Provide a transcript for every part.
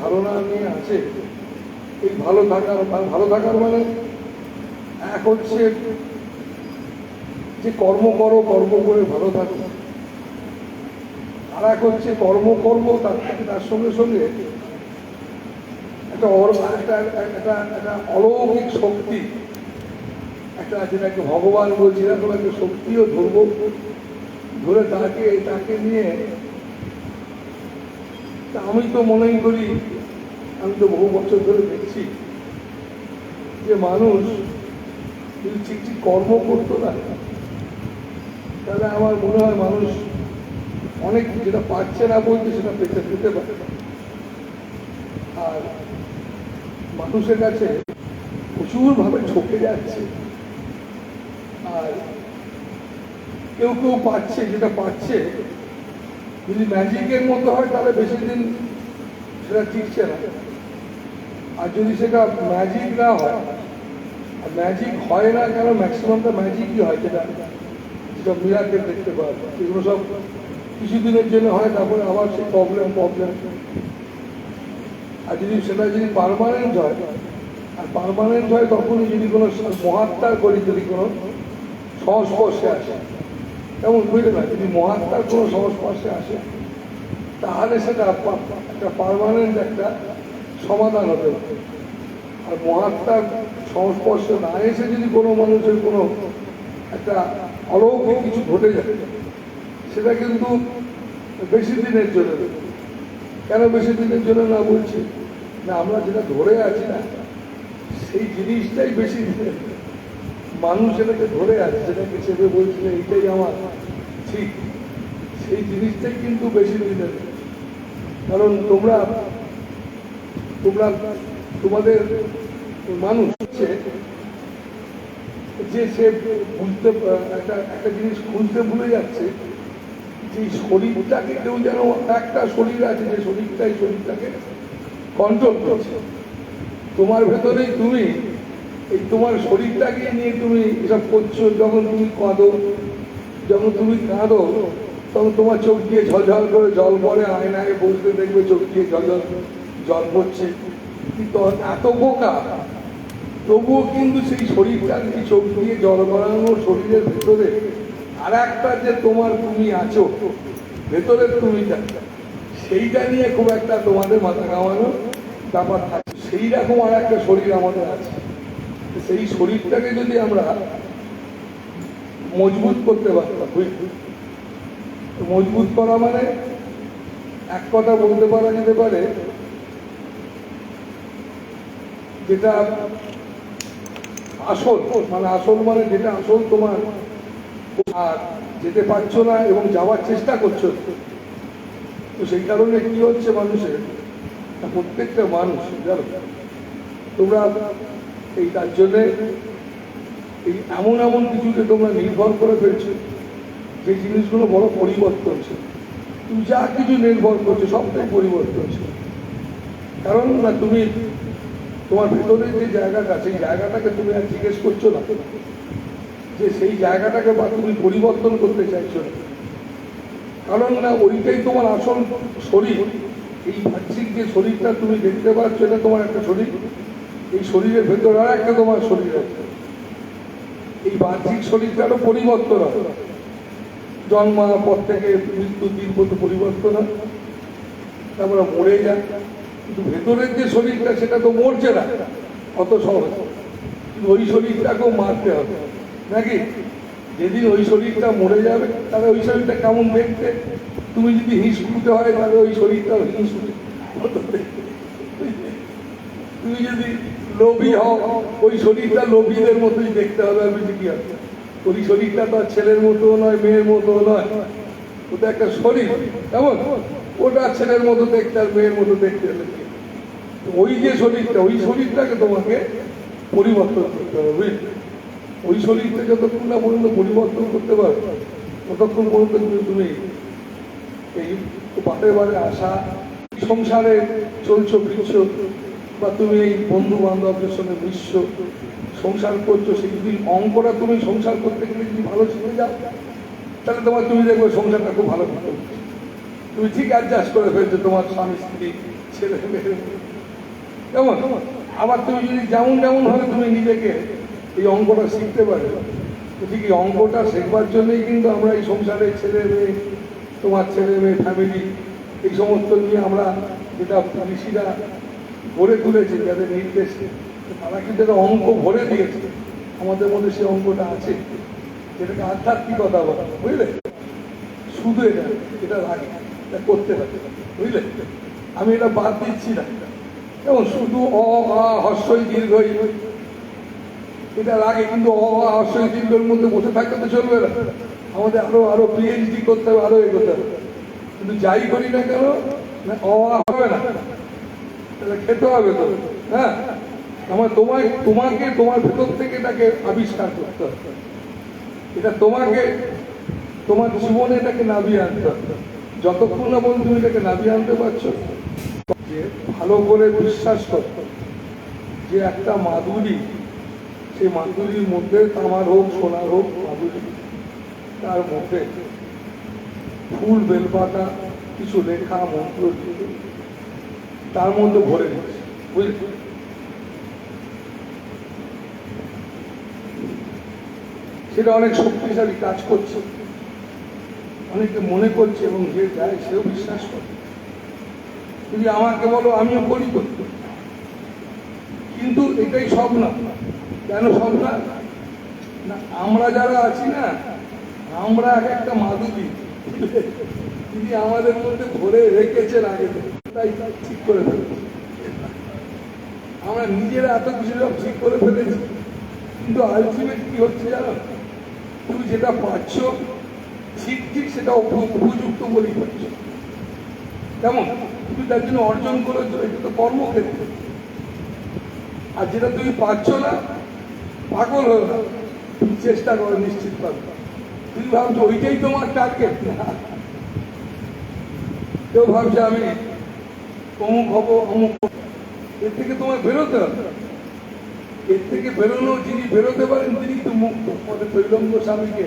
ধারণা নিয়ে আছে এই ভালো থাকার ভালো থাকার মানে এক হচ্ছে যে কর্ম করো, কর্ম করে ভালো থাকো। আর এক হচ্ছে কর্ম তার তার সঙ্গে সঙ্গে একটা একটা একটা অলৌকিক শক্তি, একটা যেটাকে ভগবান বলছি, এরকম একটা শক্তিও ধরবো, ধরে তাকে তাকে নিয়ে আমি তো মনেই করি, আমি তো বহু বছর ধরে দেখছি যে মানুষ যদি ঠিক ঠিক কর্ম করতো না, তাহলে আমার মনে হয় মানুষ অনেক যেটা পাচ্ছে না বলতে সেটা পেতে পেতে পারে আর মানুষের কাছে প্রচুরভাবে ঠকে যাচ্ছে। আর কেউ কেউ পাচ্ছে যেটা পাচ্ছে যদি ম্যাজিকের মতো হয়, তাহলে বেশি দিন সেটা টিকছে না। আর যদি সেটা ম্যাজিক না হয়, আর ম্যাজিক হয় না কেন ম্যাক্সিমামটা ম্যাজিকই হয় যেটা যেটা মিরাকেল দেখতে পাওয়া যায়। এগুলো সব কিছুদিনের জন্য হয়, তারপরে আবার সেই প্রবলেম প্রবলেম আর যদি সেটা যদি পারমানেন্ট হয়, আর পারমানেন্ট হয় তখনই যদি কোনো মহাত্মার করি যদি কোনো সংস্পর্শে আসে যেমন বুঝলে না, যদি মহাত্মার কোনো সংস্পর্শে আসে, তাহলে সেটা একটা পারমানেন্ট একটা সমাধান হতে আর মহাত্মার সংস্পর্শে না এসে যদি কোনো মানুষের কোনো একটা অলৌকিক কিছু ঘটে যায়, সেটা কিন্তু বেশি দিনের জন্য কেন বেশি দিনের জন্য না বলছি? না, আমরা যেটা ধরে আছি না, সেই জিনিসটাই বেশি দিনের। মানুষ যেটাকে ধরে আছে যেটাকে চেপে বলছিল এইটাই আমার ঠিক। সেই জিনিসটাই কিন্তু বেশি দিনের কারণ তোমরা তোমরা, তোমাদের মানুষ হচ্ছে যে সে বুঝতে, একটা একটা জিনিস খুঁজতে ভুলে যাচ্ছে যে শরীরটাকে কেউ যেন একটা শরীর আছে, যে শরীরটাই শরীরটাকে কন্ট্রোল করছে। তোমার ভেতরেই তুমি, এই তোমার শরীরটাকে নিয়ে তুমি এসব করছ, যখন তুমি কাঁদো যখন তুমি কাঁদো, তখন তোমার চোখ দিয়ে ঝলঝল করে জল পড়ে, আয়নায় বসতে দেখবে চোখ দিয়ে ঝলঝল জল পড়ছে। এত বোকা, তবুও কিন্তু সেই শরীরটাকে চোখ দিয়ে জল গড়ানো শরীরের ভেতরে আর একটা যে তোমার তুমি আছো, ভেতরের তুমিটা সেইটা নিয়ে খুব একটা তোমাদের মাথা কামানো ব্যাপার থাকে। সেই রকম আর একটা শরীর আমাদের আছে। সেই শরীরটাকে যদি আমরা মজবুত করতে পারতাম? মজবুত করা মানে এক কথা বলতে পারা যেতে পারে, যেটা আসল মানে আসল মানে যেটা আসল তোমার, আর যেতে পারছ না এবং যাওয়ার চেষ্টা করছ তো সেই কারণে কি হচ্ছে মানুষের, প্রত্যেকটা মানুষ, জানো, তোমরা এই তার জন্যে এই এমন এমন কিছুকে তোমরা নির্ভর করে ফেলছো, যে জিনিসগুলো বড় পরিবর্তনশীল তুমি যা কিছু নির্ভর করছ, সবটাই পরিবর্তনশীল কারণ না, তুমি তোমার ভেতরে যে জায়গাটা, সেই জায়গাটাকে তুমি আর জিজ্ঞেস করছ না। যে সেই জায়গাটাকে বা তুমি পরিবর্তন করতে চাইছো না। কারণ না, ওইটাই তোমার আসল শরীর। এই বাহ্যিক যে শরীরটা তুমি দেখতে পাচ্ছ, এটা তোমার একটা শরীর। এই শরীরের ভেতরে আর একটা তোমার শরীর আছে। এই বাহ্যিক শরীরটারও পরিবর্তন হয় জন্মানোর পর থেকে মৃত্যু দিন পর্যন্ত পরিবর্তন হয় তারপরে মরে যায়। কিন্তু ভেতরের যে শরীরটা, সেটা তো মরছে না। অত সহজ কিন্তু ওই শরীরটাকেও মারতে হবে। নাকি? যেদিন ওই শরীরটা মরে যাবে, তাহলে ওই শরীরটা কেমন দেখতে? তুমি যদি হিংস খুঁজতে হয়, তাহলে ওই শরীরটা হিংস তুমি যদি লোভী হও। ওই শরীরটা লোভীদের মতোই দেখতে হবে আমি কি আছে? ওই শরীরটা তো ছেলের মতো নয়, মেয়ের মতো নয়। ওটা একটা শরীর, কেমন? ওটা ছেলের মতো দেখতে আর মেয়ের মতো দেখতে ওই যে শরীরটা, ওই শরীরটাকে তোমাকে পরিবর্তন করতে হবে, বুঝলে? ওই শরীরটা যতক্ষণ না পর্যন্ত পরিবর্তন করতে পারো, ততক্ষণ পর্যন্ত কিন্তু তুমি এই বারে বারে আসা সংসারে চলছো, ফিরছো বা তুমি এই বন্ধু বান্ধবদের সঙ্গে মিশছো, সংসার করছ সেই যদি অঙ্কটা তুমি সংসার করতে গেলে যদি ভালো শিখে যাও। তাহলে তোমার তুমি দেখবে সংসারটা খুব ভালো পারছ। তুমি ঠিক অ্যাডজাস্ট করে ফেলছো, তোমার স্বামী, স্ত্রী, ছেলে মেয়ে। কেমন? আবার তুমি যদি যেমন যেমন ভাবে তুমি নিজেকে এই অঙ্কটা শিখতে পারো ঠিক এই অঙ্কটা শেখবার জন্যই কিন্তু আমরা এই সংসারে ছেলে মেয়ে, তোমার ছেলে মেয়ে ফ্যামিলি এই সমস্ত নিয়ে আমরা যেটা ঋষিরা গড়ে তুলেছে, যাদের নির্দেশে তারা কিন্তু একটা অঙ্ক ভরে দিয়েছে। আমাদের মধ্যে সেই অঙ্কটা আছে। যেটাকে আধ্যাত্মিকতা বলা বুঝলে? শুধু এটা এটা লাগে এটা করতে হবে, বুঝলে? আমি এটা বাদ দিচ্ছি না। যেমন শুধু অ, আ, হর্ষই দীর্ঘই এটা লাগে কিন্তু অ, আ, হর্ষই দীর্ঘের মধ্যে বসে থাকতে তো চলবে না। আমাদের আরও আরও পিএইচডি করতে হবে, আরও এগোতে হবে। কিন্তু যাই করি না কেন অ হবে না। খেতে হবে তো। হ্যাঁ? আমার তোমায়, তোমাকে, তোমার ভেতর থেকে এটাকে আবিষ্কার করতে হবে। এটা তোমাকে, তোমার জীবনে এটাকে নামিয়ে আনতে হবে। যতক্ষণ না বল তুমি এটাকে নামিয়ে আনতে পারছ, যে ভালো করে বিশ্বাস করো যে একটা মাধুরী সেই মাধুরীর মধ্যে তামার হোক, সোনার হোক মাধুরী তার মধ্যে ফুল, বেলপাতা, কিছু লেখা, মন্ত্র দিয়ে তার মধ্যে ভরে বুঝলি? সেটা অনেক শক্তিশালী কাজ করছে, অনেকে মনে করছে এবং যে যায় সেও বিশ্বাস করে। যদি আমাকে বলো, আমিও করি কিন্তু এটাই সব না কেন সব না, আমরা যারা আছি না, আমরা এক একটা মাধুরী। তিনি আমাদের মধ্যে ভরে রেখেছেন আগে। তাই ঠিক করে ফেলেছি আমরা নিজেরা এত কিছু সব ঠিক করে ফেলেছি, কিন্তু আলটিমেট কি হচ্ছে জানো? তুমি যেটা পাচ্ছ, ঠিক ঠিক সেটা উপযুক্ত বলেই পাচ্ছ কেমন? তুমি তার জন্য অর্জন করেছ, এটা তো কর্মক্ষেত্র। আর যেটা তুমি পাচ্ছ না, পাগল হো না তুমি চেষ্টা করো নিশ্চিত পাবে তুমি ভাবছ ওইটাই তোমার টার্গেট না কেউ ভাবছে আমি অমুক হব, অমুক। এর থেকে তোমার বেরোতে হবে। এর থেকে বেরোনো যিনি বেরোতে পারেন, তিনি তো মুক্ত। আমাদের তৈলঙ্গ স্বামীকে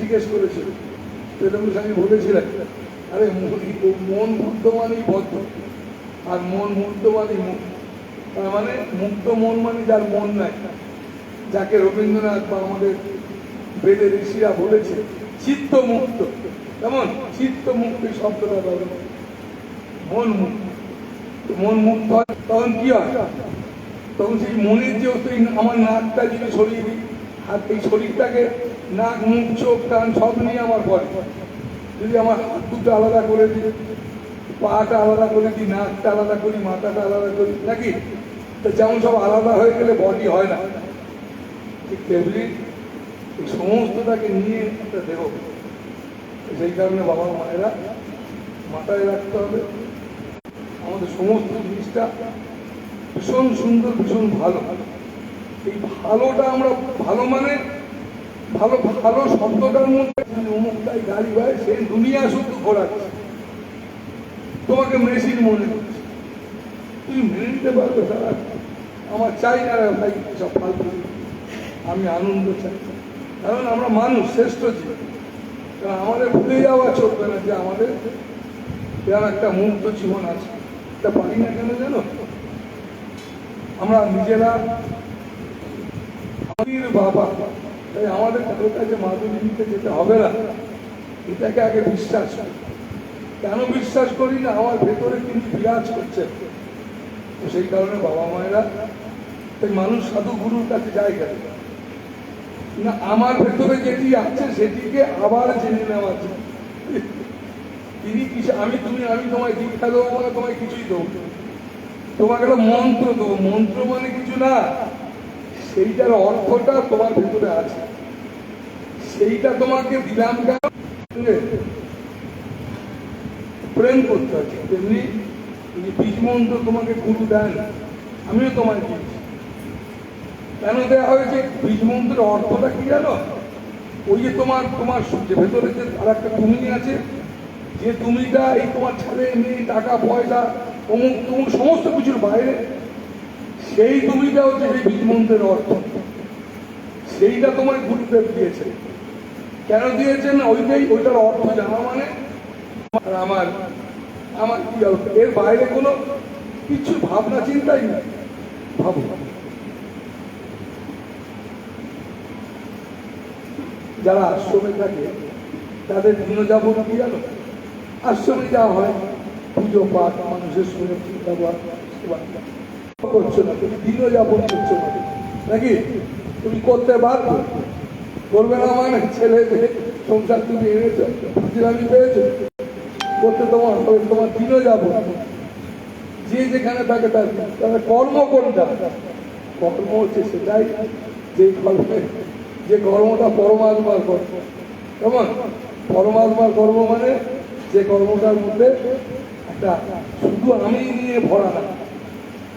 জিজ্ঞেস করেছিল তৈলঙ্গ স্বামী বলেছিলেন, আরে মন- মুক্ত মানেই বদ্ধ, আর মন মুক্ত মানেই মুক্ত। তার মানে মুক্ত মন মানে যার মন নাই। যাকে রবীন্দ্রনাথ বা আমাদের বেদের ঋষিরা বলেছে, চিত্ত মুক্ত। কেমন? চিত্ত মুক্তি শব্দটা ব্যবহার। মন মুক্ত। মন হয় তখন কি হয়? তখন সেই মনের যে আমার নাকটা যদি দিই আর এই শরীরটাকে, নাক, মুখ, চোখ, কান, সব নিয়ে আমার পরে যদি আমার হাত দুটো আলাদা করে দিই, পাটা আলাদা করে দিই, নাকটা আলাদা করি, মাথাটা আলাদা করি, নাকি? তো যেমন সব আলাদা হয়ে গেলে বডি হয় না। ঠিক তেমনি এই সমস্তটাকে নিয়ে একটা দেহ। সেই কারণে বাবা মায়েরা মাথায় রাখতে হবে। আমাদের সমস্ত জিনিসটা ভীষণ সুন্দর, ভীষণ ভালো। এই ভালোটা আমরা ভালো মানে ভালো ভালো শব্দটার মধ্যে অমুকটাই গাড়ি হয় সেই দুনিয়া শুধু ঘোরাচ্ছে। তোমাকে মেশিন মনে করছে তুমি মেনে নিতে পারবে তারা আমার চাই না ভাই সব ফালতু আমি আনন্দ চাই। কারণ আমরা মানুষ, শ্রেষ্ঠ জীব। কারণ আমাদের ভুলে যাওয়া চলবে না যে আমাদের একটা মুক্ত জীবন আছে। এটা পারি না কেন জানো? আমরা নিজেরা বাবা, তাই আমাদের কারোর কাছে মাধুরী নিতে যেতে হবে না, এটাকে আগে বিশ্বাস করি। কেন বিশ্বাস করি না? আমার ভেতরে কিন্তু বিরাজ করছে তো সেই কারণে বাবা মায়েরা তাই মানুষ সাধু গুরুর কাছে যায় কেন? না, আমার ভেতরে যেটি আছে সেটিকে আবার জেনে নেওয়া যায়। তিনি কিছু আমি তুমি আমি তোমায় দীক্ষা দেবো মানে তোমায় কিছুই দেবো। তোমাকে একটা মন্ত্র দেবো। মন্ত্র মানে কিছু না। সেইটার অর্থটা তোমার ভেতরে আছে। সেইটা তোমাকে দিলাম প্রেম করতে আছে তেমনি বীজ মন্ত্র তোমাকে গুরু দেন, আমিও তোমায় দিয়েছি কেন দেওয়া হয়েছে? বীজ মন্ত্রের অর্থটা কি জানো? ওই যে তোমার তোমার ভেতরে যে আর একটা তুমি আছে যে তুমি তুমিটা এই তোমার ছেলে মেয়ে, টাকা, পয়সা, অমুক তমুক সমস্ত কিছুর বাইরে, সেই তুমিটা হচ্ছে সেই বীজ মন্ত্রের অর্থ। সেইটা তোমার গুরুদেব দিয়েছে। কেন দিয়েছেন ওইটাই, ওইটার অর্থ জানা মানে আমার আমার কি এর বাইরে কোনো কিছু ভাবনা, চিন্তাই নেই। ভাবো। যারা আশ্রমে থাকে, তাদের দিনযাপন কি জানো? আশ্রমে যাওয়া হয়। পুজো পাঠ, মানুষের সঙ্গে ব্যবহার করছ না তুমি দিনযাপন করছ না নাকি? তুমি করতে বাধ্য? করবে না মানে ছেলে মেয়ে, সংসার তুমি এনেছো আমি পেয়েছ। করতে তোমার হবে, তোমার দিনও যাব যে যেখানে থাকে তার তাহলে কর্ম কোনটা? কর্ম হচ্ছে সেটাই। যে কর্মে, যে কর্মটা পরমাত্মার কর্ম। কেমন? পরমাত্মার কর্ম মানে যে কর্মটার মধ্যে একটা শুধু আমি নিয়ে ভরা না,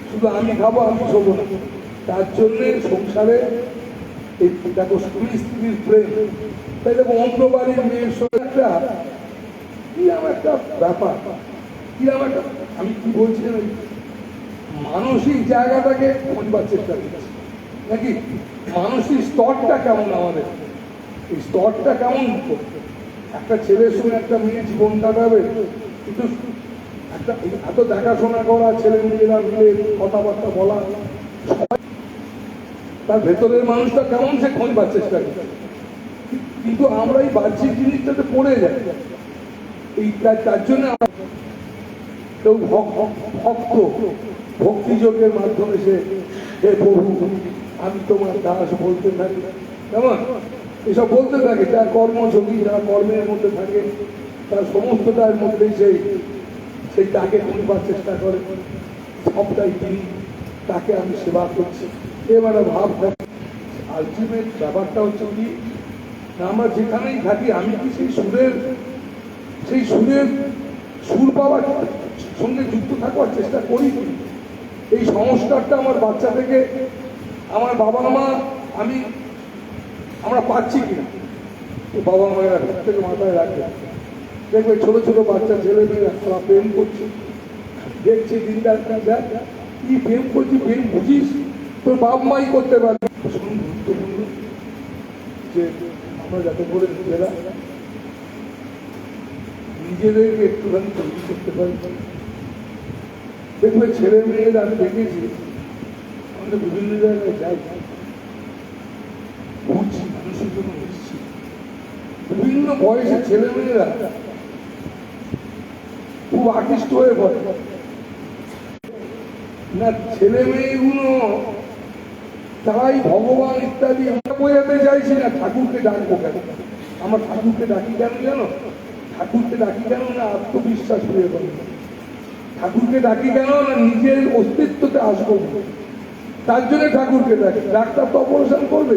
শুধু আমি খাব, আমি শোবো না। তার জন্যে সংসারে এই দেখো স্ত্রী স্ত্রীর প্রেম। তাই দেখো অন্য বাড়ির মেয়ের সঙ্গে একটা কিরম একটা ব্যাপার। কিরম একটা, আমি কি বলছি? মানসিক জায়গাটাকে খোঁজবার চেষ্টা করছি। নাকি মানসিক স্তরটা কেমন আমাদের? এই স্তরটা কেমন একটা ছেলের সঙ্গে একটা মেয়ে জীবন কাটাবে। কিন্তু একটা এত দেখাশোনা করা ছেলে মেয়েরা মিলে কথাবার্তা বলা। তার ভেতরের মানুষটা কেমন সে খোঁজবার চেষ্টা করছে কিন্তু আমরা এই বাহ্যিক জিনিসটাতে পড়ে যাই। এই তার- জন্য কেউ ভক- ভক- ভক্ত ভক্তিযোগের মাধ্যমে সে হে প্রভু আমি তোমার দাস বলতে থাকি। কেমন? এসব বলতে থাকে, যার কর্মযোগী, যারা কর্মের মধ্যে থাকে, তার সমস্তটার মধ্যে সেই সেই তাকে খুঁজবার চেষ্টা করে সবটাই তিনি তাকে আমি সেবা করছি এবারে ভাব থাকে আলটিমেট ব্যাপারটা হচ্ছে কি আমরা যেখানেই থাকি, আমি কি সেই সুরের সেই সুরের সুর পাওয়ার সঙ্গে যুক্ত থাকবার চেষ্টা করি? এই সংস্কারটা আমার বাচ্চা থেকে, আমার বাবা মা আমি আমরা পাচ্ছি কিনা বাবা মায়েরা ঘর থেকে মাথায় রাখবে দেখবে ছোট ছোট বাচ্চা ছেলে মেয়েরা তারা প্রেম করছে। দেখছি দিনটা দেখ, কি প্রেম করছি, প্রেম বুঝিস? তোর বাপ মাই করতে পারবে। গুরুত্বপূর্ণ যে আমরা যাতে করে নিজেরা নিজেদেরকে একটুখানি তৈরি করতে পারি। দেখবে ছেলে মেয়েরা আমি দেখেছি আমরা বিভিন্ন জায়গায় যাই ঘুরছি মানুষের জন্য এসছি বিভিন্ন বয়সের ছেলে মেয়েরা খুব আকৃষ্ট হয়ে পড়ে। না ভগবান ইত্যাদি বোঝাতে চাইছি না, ঠাকুরকে ডাকবো কেন? আমার ঠাকুরকে ডাকি কেন জানো? ঠাকুরকে ডাকি কেন না আত্মবিশ্বাস পেয়ে পাবো ঠাকুরকে ডাকি কেন না নিজের অস্তিত্বতে আসব? তার জন্য ঠাকুরকে ডাকি। ডাক্তার তো অপারেশন করবে।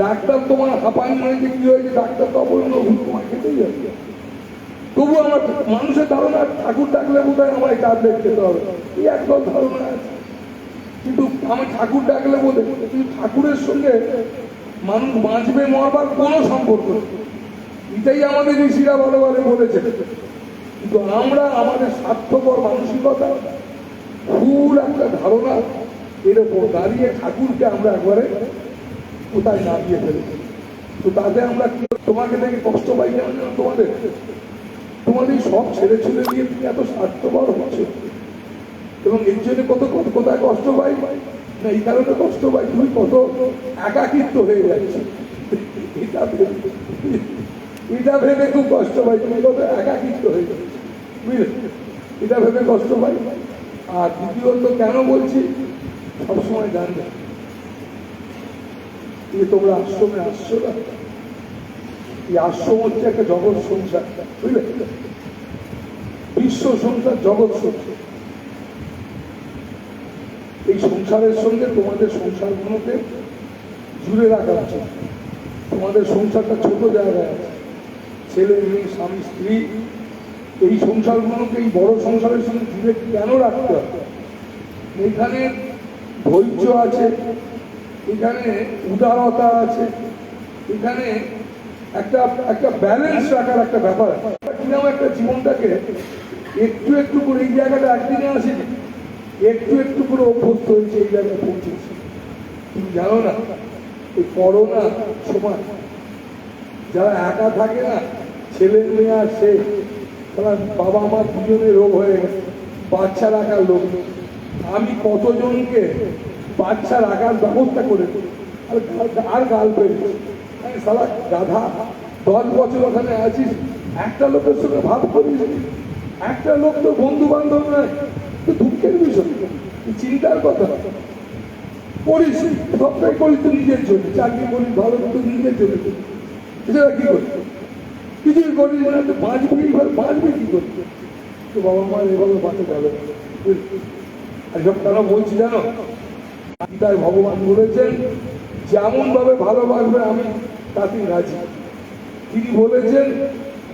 ডাক্তার তোমার হাঁপানি হয়েছে, কি হয়েছে? ডাক্তার তো অপারেশন ওষুধ তোমার খেতেই যাবে তবু আমার মানুষের ধারণা, ঠাকুর ডাকলে বোধ হয় আমার ট্যাবলেট খেতে হবে। এই একদল ধারণা আছে। কিন্তু আমি ঠাকুর ডাকলে বোধ কিন্তু ঠাকুরের সঙ্গে মানুষ বাঁচবে, মরবার কোনো সম্পর্ক। এটাই আমাদের ঋষিরা ভালো ভালো বলেছে। কিন্তু আমরা আমাদের স্বার্থপর মানসিকতা, ভুল একটা ধারণা, এর ওপর দাঁড়িয়ে ঠাকুরকে আমরা একবারে কোথায় নামিয়ে ফেলেছি তো তাতে আমরা কি তোমাকে দেখে কষ্ট পাই কেন জানো তোমাদের? তোমাদের এই সব ছেড়ে ছেড়ে দিয়ে তুমি এত স্বার্থপর হচ্ছে। এবং এর জন্য কত কত কোথায় কষ্ট পাই? না, এই কারণে কষ্ট পাই। তুমি কত একাকিত্ব হয়ে যাচ্ছে। এটা ভেবে- এটা ভেবে খুব কষ্ট পাই। তুমি কত একাকিত্ব হয়ে যাচ্ছে। বুঝলে? এটা ভেবে কষ্ট পাই। আর দ্বিতীয়ত কেন বলছি? সবসময় জানবে। যে তোমরা আশ্রমে আসছো না? এই আশ্রম হচ্ছে একটা জগৎ সংসার, বুঝলে? বিশ্ব সংসার, জগৎ সংসার। এই সংসারের সঙ্গে তোমাদের সংসারগুলোকে জুড়ে রাখা উচিত। তোমাদের সংসারটা ছোট জায়গায় আছে। ছেলে মেয়ে, স্বামী, স্ত্রী, এই সংসারগুলোকে, এই বড় সংসারের সঙ্গে জুড়ে কেন রাখতে হবে? এখানে ধৈর্য আছে। এখানে উদারতা আছে। এখানে একটা একটা ব্যালেন্স রাখার একটা ব্যাপার কীরকম একটা জীবনটাকে একটু একটু করে এই জায়গাটা একদিনে আসেনি। একটু একটু করে অভ্যস্ত হয়েছে এই জায়গায় পৌঁছেছে। তুমি জানো না, এই করোনা সময় যারা একা থাকে না, ছেলে মেয়ে আর সে, তারা বাবা মা দুজনে রোগ হয়ে গেছে, বাচ্চা রাখার লোক। আমি কতজনকে বাচ্চা রাখার ব্যবস্থা করেছি আর গা- আর গাল পেয়েছি সারা গাধা, দশ বছর ওখানে আছিস, একটা লোকের সঙ্গে ভাব করিস একটা লোক তো বন্ধু বান্ধব নয় দুঃখের বিষয়। চিন্তার কথা। করিস সবটাই করিস তো নিজের জন্য। চাকরি করিস, ভালো তো নিজের জন্য। এছাড়া কি করিস? কিছুই করিস না। তো বাঁচবি এবার বাঁচবি কি করতে তো বাবা মা এভাবে বাঁচতে যাবে? আর সব কেন বলছি জানো? তাই ভগবান বলেছেন যেমন ভাবে ভালোবাসবে আমি, তাতেই রাজি। তিনি বলেছেন,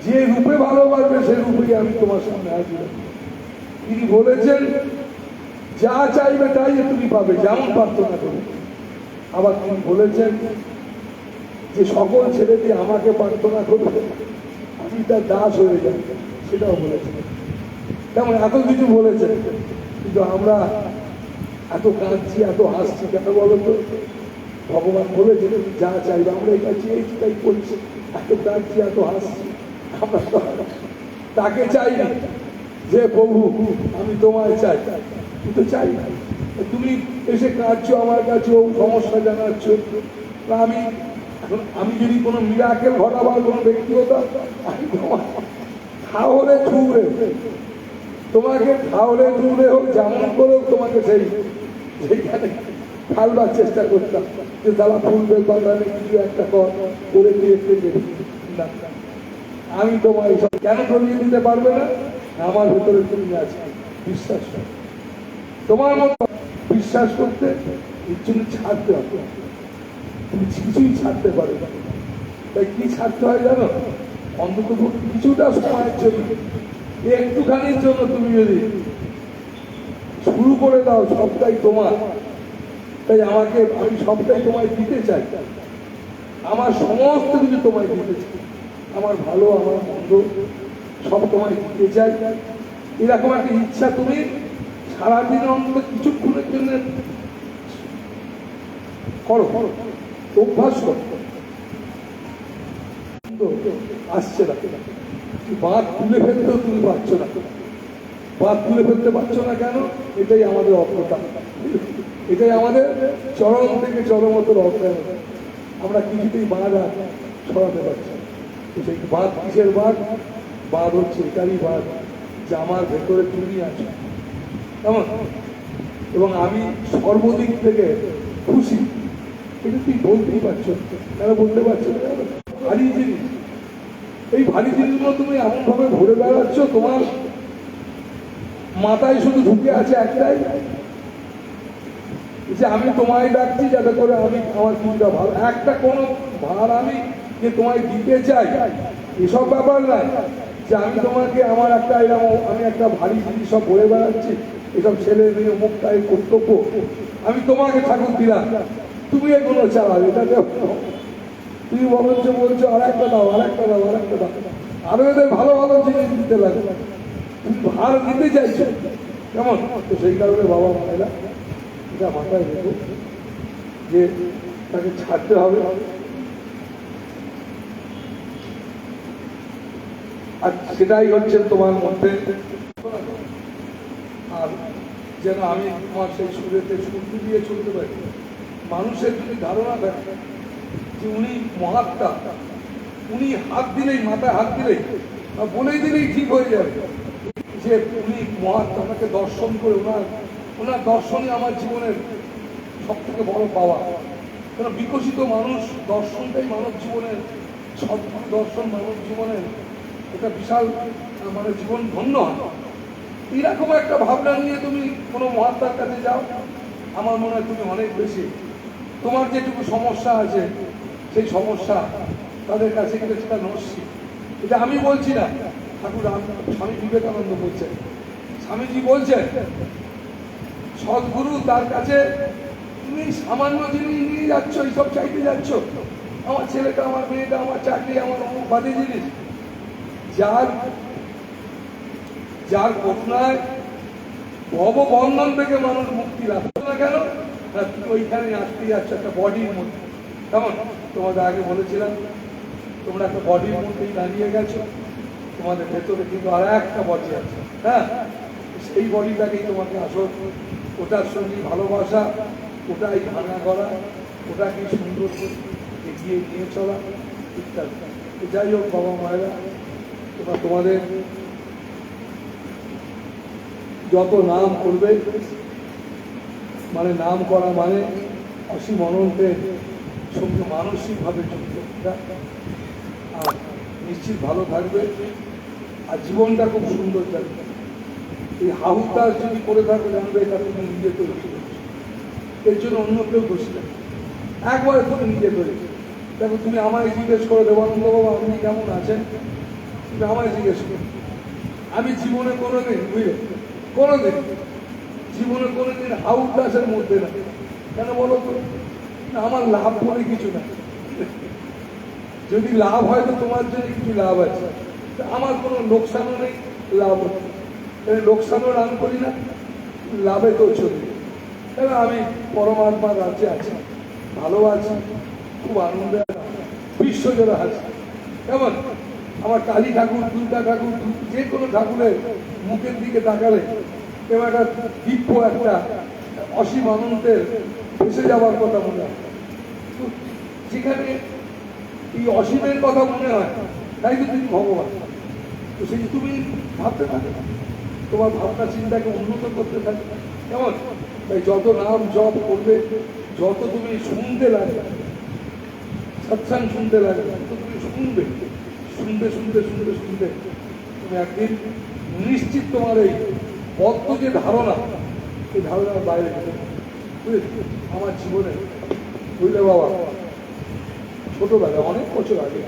যে রূপে ভালোবাসবে সে রূপেই আমি তোমার সামনে হাজির। তিনি বলেছেন, যা চাইবে তাই তুমি পাবে, যেমন প্রার্থনা করবে আবার তিনি বলেছেন, যে সকল ছেলেটি আমাকে প্রার্থনা করবে, আমি তার দাস হয়ে যাবে। সেটাও বলেছেন। তেমন এত কিছু বলেছেন, কিন্তু আমরা এত কাঁদছি, এত হাসছি, কেন বলো তো? ভগবান বলেছেন যা চাইবে আমরা এটা চেয়েছি, তাই করছি। এত কাঁদছি, এত হাসছি তাকে চাই না। যে প্রভু, আমি তোমায় চাই কিন্তু চাই না। তুমি এসে কাঁদছো, আমার কাছে সমস্যা জানাচ্ছ। আমি, এখন আমি যদি কোনো মিরাকেল ঘটাবার কোনো ব্যক্তি হতাম আমি তোমার ছুড়ে তোমাকে তাহলে দূরে হোক, যেমন করে তোমাকে সেই ফালবার চেষ্টা করতাম যে তারা ফুলবে, বাগানে কিছু একটা কর করে দিয়ে না আমি তোমার এইসব কেন করিয়ে দিতে পারবে না? আমার ভেতরে তুমি আছে, বিশ্বাস। তোমার মতো বিশ্বাস করতে এর ছাড়তে হবে। তুমি কিছুই ছাড়তে পারবে না। তাই কি ছাড়তে হয় জানো? অন্তত কিছুটা সময়ের জন্য। একটুখানির জন্য তুমি যদি শুরু করে দাও, সবটাই তোমার। তাই আমাকে আমি সবটাই তোমায় দিতে চাই। আমার সমস্ত কিছু তোমায় দিতে চাই। আমার ভালো, আমার মন্দ, সব তোমায় দিতে চাই। এরকম একটা ইচ্ছা তুমি সারাদিন অন্তত কিছুক্ষণের জন্য করো করো অভ্যাস করো। আসছে না। বাদ তুলে ফেলতেও তুমি পারছ না। বাদ তুলে ফেলতে পারছ না কেন? এটাই আমাদের অজ্ঞতা এটাই আমাদের চরম থেকে চরমতর অজ্ঞান আমরা কিছুতেই আর সরাতে পারছি। সেই বাদ কিসের বাদ বাদ হচ্ছে এটারই বাদ যে আমার ভেতরে তুমি আছো। কেমন? এবং আমি সর্বদিক থেকে খুশি। এটা তুই বলতেই পারছ। কেন বলতে পারছ? ভারী জিনিস। এই ভারী জিনিসগুলো তুমি এমন ভাবে ঘুরে বেড়াচ্ছ, তোমার মাথায় শুধু ঢুকে আছে একটাই। যে আমি তোমায় ডাকছি যাতে করে আমি আমার কিছুটা ভালো একটা কোনো ভার আমি যে তোমায় দিতে চাই, এসব ব্যাপার নাই যে আমি তোমাকে আমার একটা এরকম আমি একটা ভারী জিনিস সব ঘুরে বেড়াচ্ছি, এসব ছেলে মেয়ে মুখটাই কর্তব্য। আমি তোমাকে ঠাকুর দিলাম। তুমি এগুলো চালাবে এটাতে তুমি বলছো বলছো আর একটা দাও আর একটা দাও আর একটা দাও। আরও এদের ভালো ভালো জিনিস দিতে লাগে তুমি ভার দিতে চাইছে। কেমন? তো সেই কারণে বাবা মায়েরা এটা মাথায় রেখো যে তাকে ছাড়তে হবে। আর সেটাই হচ্ছে তোমার মধ্যে। আর যেন আমি তোমার সেই সুরেতে সুর দিয়ে চলতে পারি। মানুষের যদি ধারণা থাকে যে উনি মহাত্মা, উনি হাত দিলেই, মাথায় হাত দিলেই বলেই দিলেই ঠিক হয়ে যাবে। যে উনি মহাত্মা ওনাকে দর্শন করে ওনার ওনার দর্শনই আমার জীবনের সব থেকে বড় পাওয়া। কেন, বিকশিত মানুষ দর্শনটাই মানব জীবনের সদ্গুরু দর্শন মানব জীবনের এটা বিশাল মানে জীবন ধন্য হয়। এরকম একটা ভাবনা নিয়ে তুমি কোনো মহাত্মার কাছে যাও, আমার মনে হয় তুমি অনেক বেশি। তোমার যেটুকু সমস্যা আছে, সেই সমস্যা তাদের কাছে গেলে সেটা নস্যি। এটা আমি বলছি না। ঠাকুর স্বামী বিবেকানন্দ বলছেন। স্বামীজি বলছেন, সদ্গুরু তার কাছে, তুমি সামান্য জিনিস নিয়ে যাচ্ছ, এইসব চাইতে যাচ্ছ। আমার ছেলেটা, আমার মেয়েটা, আমার চাকরি, আমার বাদে জিনিস। যার যার করুণায় ভববন্ধন থেকে মানুষ মুক্তি লাভ না কেন? তুমি ওইখানে আসতে যাচ্ছ একটা বডির মধ্যে। কেমন? তোমাদের আগে বলেছিলাম, তোমরা একটা বডির মধ্যেই দাঁড়িয়ে গেছো। তোমাদের ভেতরে কিন্তু আর একটা বডি আছে হ্যাঁ? সেই বডিটাকেই তোমাকে আসল ওটার সঙ্গে ভালোবাসা, ওটাই ভাঙা করা ওটাকে সুন্দর এগিয়ে নিয়ে চলা, ইত্যাদি। যাই হোক, বাবা মায়েরা তোমরা তোমাদের যত নাম করবে মানে নাম করা মানে অসীম অনন্তের সঙ্গে মানসিকভাবে যুক্ত। আর নিশ্চিত ভালো থাকবে। আর জীবনটা খুব সুন্দর থাকবে এই হাহুতাস যদি করে থাকো, জানবে এটা তুমি নিজে তৈরি এর জন্য অন্য কেউ দোষী একবারে তুমি নিজে তৈরি দেখো, তুমি আমায় জিজ্ঞেস করে, দেবানন্দ বাবা, আপনি কেমন আছেন? তুমি আমায় জিজ্ঞেস করো। আমি জীবনে কোনোদিন, বুঝলে? কোনো দিন জীবনে কোনো দিন হাউদাসের মধ্যে না। কেন বলো তো? আমার লাভ বলে কিছু না যদি লাভ হয়, তো তোমার জন্য কিছু লাভ আছে। আমার কোনো লোকসানও নেই, লাভ তাহলে লোকসানও রান করি না, লাভে তো চলি। এবার আমি পরমাত্মার রাজ্যে আছি, ভালো আছি, খুব আনন্দে বিশ্বজোড়া আছি। কেমন আমার কালী ঠাকুর, দুর্গা ঠাকুর, যে কোনো ঠাকুরের মুখের দিকে তাকালে এবার একটা দিব্য একটা অসীম আনন্দের ভেসে যাওয়ার কথা মনে হয়। যেখানে এই অসীমের কথা মনে হয় তাই তো তুমি ভগবান। তো সেই তুমি ভাবতে থাকো, তোমার ভাবনা চিন্তাকে উন্নত করতে থাকো। কেমন? তাই যত নাম জপ করবে, যত তুমি শুনতে লাগবে, সৎসাং শুনতে লাগবে তত তুমি শুনবে, শুনতে শুনতে শুনতে শুনতে, তুমি একদিন নিশ্চিত তোমার এই পদ্ম যে ধারণা এই ধারণার বাইরে আমার জীবনে, বুঝলে বাবা ছোটবেলা অনেক বছর আগে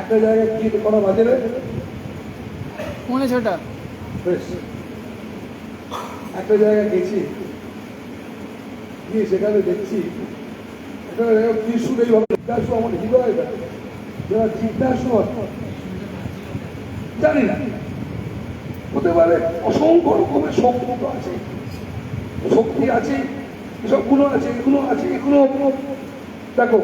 একটা জায়গায় কি করা বাজারে পৌনে ছটা বেশ। একটা জায়গায় গেছি। গিয়ে সেখানে দেখছি। একটা জায়গায় ত্রিশুল এইভাবে জিজ্ঞাসু আমার হৃদয় দেয় যারা জিজ্ঞাসু জানি না। হতে পারে অসংখ্য রকমের শক্তি আছে। শক্তি আছে এসব গুণ আছে এগুলো আছে এগুলো দেখো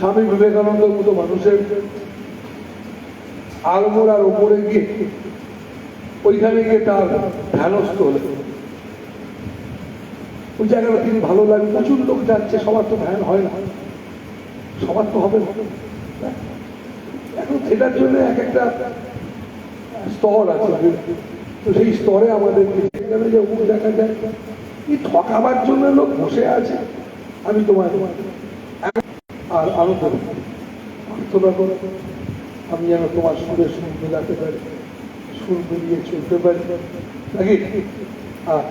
স্বামী বিবেকানন্দের মতো মানুষের আলমোড়ার উপরে গিয়ে ওইখানে গিয়ে তার ধ্যানস্থ হলেন। ওই জায়গাটা তিনি ভালো লাগে প্রচুর লোক যাচ্ছে, সবার তো ধ্যান হয় না। সবার তো হবে না। এখন সেটার জন্য এক একটা স্তর আছে। তো সেই স্তরে আমাদের উপর দেখা যায়। এই ঠকাবার জন্য লোক বসে আছে। আমি তোমার তোমার আর আনন্দ প্রার্থনা করে আমি যেন তোমার সুরে সুর মিলাতে পারি, সুর মিলিয়ে চলতে পারি। নাকি? আর